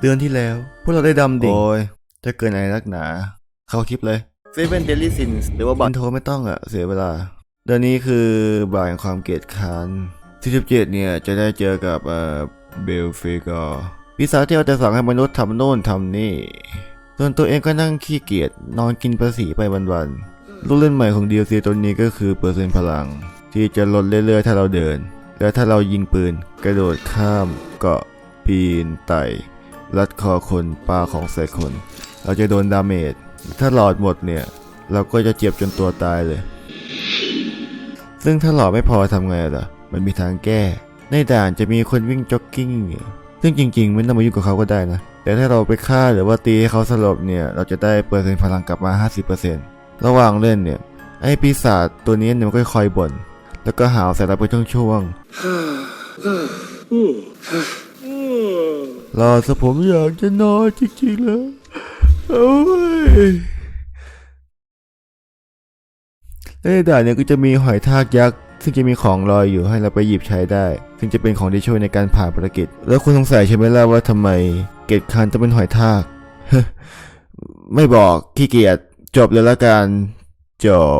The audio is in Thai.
เดือนที่แล้ว พวกเราได้ดำดิ่งโอ้ยจะเกินอะไรนักหนา เข้าคลิปเลยเซเว่นเดลี่ซินหรือว่าบัตรโทรไม่ต้องอะเสียเวลา เดือนนี้คือบ่ายแห่งความเกลียดค้านที่17เนี่ยจะได้เจอกับเอ่อเบลฟิกอร์ปีศาจที่เอาแต่สั่งให้มนุษย์ทำโน่นทำนี่ ส่วนตัวเองก็นั่งขี้เกียจนอนกินภาษีไปวันๆลูกเล่นใหม่ของ DLC ตัวนี้ก็คือเปอร์เซ็นต์พลัง ที่จะลดเรื่อยๆ ถ้าเราเดิน และถ้าเรายิงปืน กระโดดข้ามเกาะปีนไต่ ลัดคอคนปาของใส่คน เราจะโดนดาเมจ ถ้าหลอดหมดเนี่ย เราก็จะเจ็บจนตัวตายเลย ซึ่งถ้าหลอดไม่พอทำไงล่ะ มันมีทางแก้ ในด่านจะมีคนวิ่งจ็อกกิ้ง ซึ่งจริง ๆ ไม่ต้องมายุ่งกับเขาก็ได้นะ แต่ถ้าเราไปฆ่าหรือว่าตีให้เขาสลบเนี่ย เราจะได้เปอร์เซ็นต์พลังกลับมา 50%ระหว่างเล่นเนี่ย ไอ้ปีศาจตัวนี้เนี่ยมันก็คอยบ่น แล้วก็หาวใส่เราไปช่วงๆ รอสผมอยากจะนอนจริงๆแล้วโอ้ยในด่านเนี่ยก็จะมีหอยทากยักษ์ซึ่งจะมีของลอยอยู่ให้เราไปหยิบใช้ได้ ซึ่งจะเป็นของที่ช่วยในการผ่านภารกิจ แล้วคุณสงสัยใช่ไหมล่ะว่าทำไมเกตคันต้องเป็นหอยทากไม่บอกขี้เกียจจบเลยละกันจบ